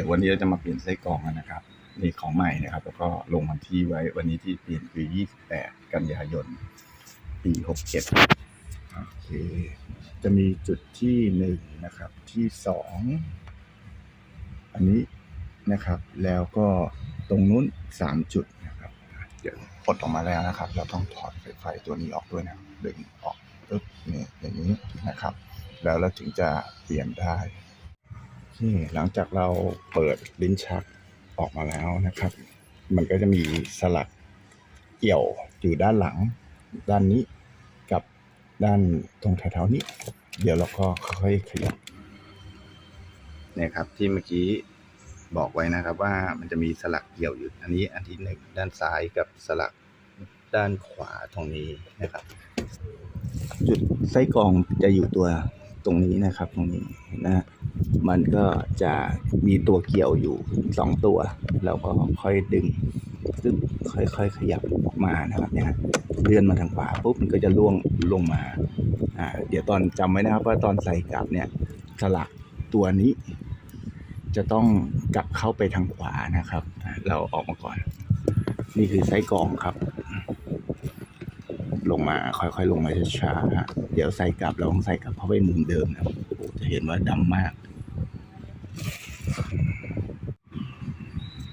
ดี๋ยววันนี้เราจะมาเปลี่ยนไส้กรองกันนะครับนี่ของใหม่นะครับ แล้วก็ลงวันที่ไว้วันนี้ที่เปลี่ยนคือ 28 กันยายน ปี 67 โอเค จะมีจุดที่หนึ่งนะครับ ที่สองอันนี้นะครับ แล้วก็ตรงนู้นสามจุดนะครับ เดี๋ยวปลดออกมาแล้วนะครับ เราต้องถอดไฟไฟตัวนี้ออกด้วยนะดึงออกปึ๊บนี่อย่างนี้นะครับ แล้วเราถึงจะเปลี่ยนได้ โอเคหลังจากเราเปิดลิ้นชักออกมาแล้วนะครับ มันก็จะมีสลักเกี่ยวอยู่ด้านหลัง ด้านนี้กับด้านตรงแถวๆนี้ เดี๋ยวเราก็ค่อยๆขยับเนี่ยครับที่เมื่อกี้บอกไว้นะครับว่ามันจะมีสลักเกี่ยวอยู่อันนี้อันที่หนึ่งด้านซ้ายกับสลักด้านขวาตรงนี้นะครับ จุดไส้กรองจะอยู่ตัวตรงนี้นะครับ ตรงนี้นะ มันก็จะมีตัวเกี่ยวอยู่สองตัว เราก็ค่อยดึงซึ่งค่อยๆขยับออกมานะครับเนี่ยเลื่อนมาทางขวาปุ๊บมันก็จะล่วงลงมาอ่าเดี๋ยวตอนจำไว้นะครับว่าตอนใส่กลับเนี่ยสลักตัวนี้ จะต้องกลับเข้าไปทางขวานะครับ เราออกมาก่อน นี่คือไส้กองครับ ลงมาค่อยๆลงมาช้าๆฮะเดี๋ยวใส่กลับเราต้องใส่กลับเข้าไปมุมเดิมนะจะเห็นว่าดำมาก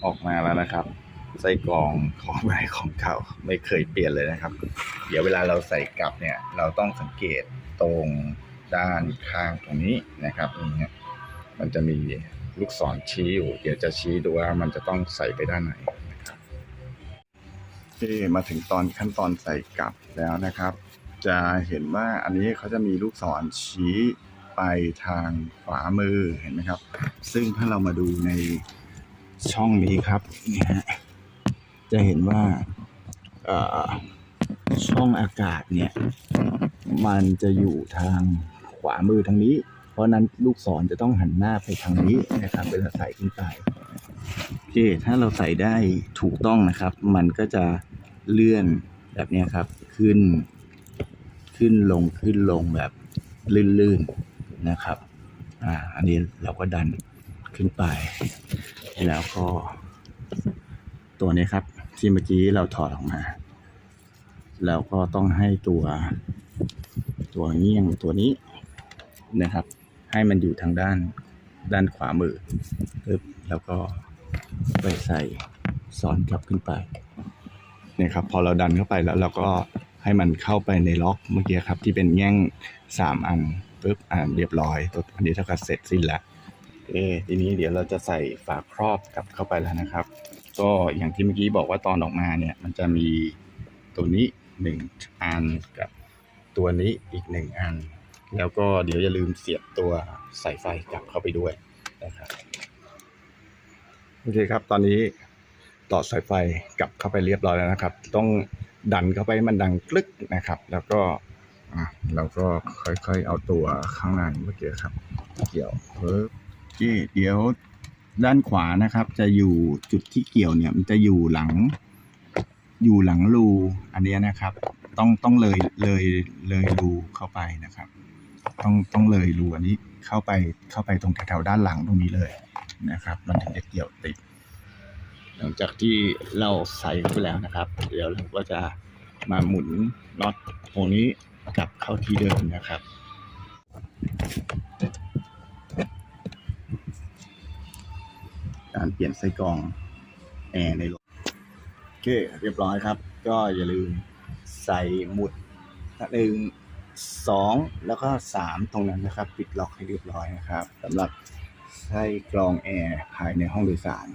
ออกมาแล้วนะครับไส้กรองของใหม่ของเก่าไม่เคยเปลี่ยนเลยนะครับ เดี๋ยวเวลาเราใส่กลับเนี่ย เราต้องสังเกตตรงด้านข้างตรงนี้นะครับนี่ฮะมันจะมีลูกศรชี้อยู่ เดี๋ยวจะชี้ดูว่ามันจะต้องใส่ไปด้านไหนนะครับโอเคมาถึงตอนขั้นตอนใส่กลับแล้วนะครับ จะเห็นว่าอันนี้เขาจะมีลูกศรชี้ ไปทางขวามือเห็นไหมครับ ซึ่งถ้าเรามาดูในช่องนี้ครับนี่ฮะจะเห็นว่าช่องอากาศเนี่ย มันจะอยู่ทางขวามือทางนี้ เพราะนั้นลูกศรจะต้องหันหน้าไปทางนี้นะครับเวลาใส่ขึ้นไปโอเคถ้าเราใส่ได้ถูกต้องนะครับ มันก็จะเลื่อนแบบนี้ครับ ขึ้น ขึ้นลงขึ้นลงแบบลื่นๆ นะครับอ่าอันนี้เราก็ดันขึ้นไป แล้วก็ตัวนี้ครับ ที่เมื่อกี้เราถอดออกมา แล้วก็ต้องให้ตัวตัวเงี้ยงตัวนี้นะครับ ให้มันอยู่ทางด้านด้านขวามือปึ๊บแล้วก็ไปใส่ซ้อนกลับขึ้นไปเนี่ยครับพอเราดันเข้าไปแล้วเราก็ให้มันเข้าไปในล็อกเมื่อกี้ครับที่เป็นแง่งสามอันปุ๊บอ่าเรียบร้อยตัวอันนี้เท่ากับเสร็จสิ้นแล้วเอทีนี้เดี๋ยวเราจะใส่ฝาครอบกลับเข้าไปแล้วนะครับ ก็อย่างที่เมื่อกี้บอกว่าตอนออกมาเนี่ย มันจะมีตัวนี้หนึ่งอันกับตัวนี้อีกหนึ่งอัน แล้วก็เดี๋ยวอย่าลืมเสียบตัวสายไฟกลับเข้าไปด้วยนะครับโอเคครับ ตอนนี้ต่อสายไฟกลับเข้าไปเรียบร้อยแล้วนะครับ ต้องดันเข้าไปให้มันดังกลึกนะครับ แล้วก็ อะเราก็ค่อยๆเอาตัวข้างในเมื่อกี้ครับ เกี่ยวเพิ่มที่เดี๋ยวด้านขวานะครับ จะอยู่จุดที่เกี่ยวเนี่ย มันจะอยู่หลัง อยู่หลังรูอันเนี้ยนะครับ ต้องต้องเลยเลยเลยรูเข้าไปนะครับ ต้องต้องเลยรูอันนี้เข้าไปเข้าไปตรงแถวๆด้านหลังตรงนี้เลยนะครับ มันถึงจะเกี่ยวติด หลังจากที่เราใส่ไปแล้วนะครับ เดี๋ยวเราก็จะมาหมุนน็อตตรงนี้ กลับเข้าที่เดิมนะครับ การเปลี่ยนไส้กรองแอร์ในรถโอเค เรียบร้อยครับ ก็อย่าลืมใส่หมุดหนึ่งสองแล้วก็สามตรงนั้นนะครับ ปิดล็อกให้เรียบร้อยนะครับสำหรับไส้กรองแอร์ภายในห้องโดยสาร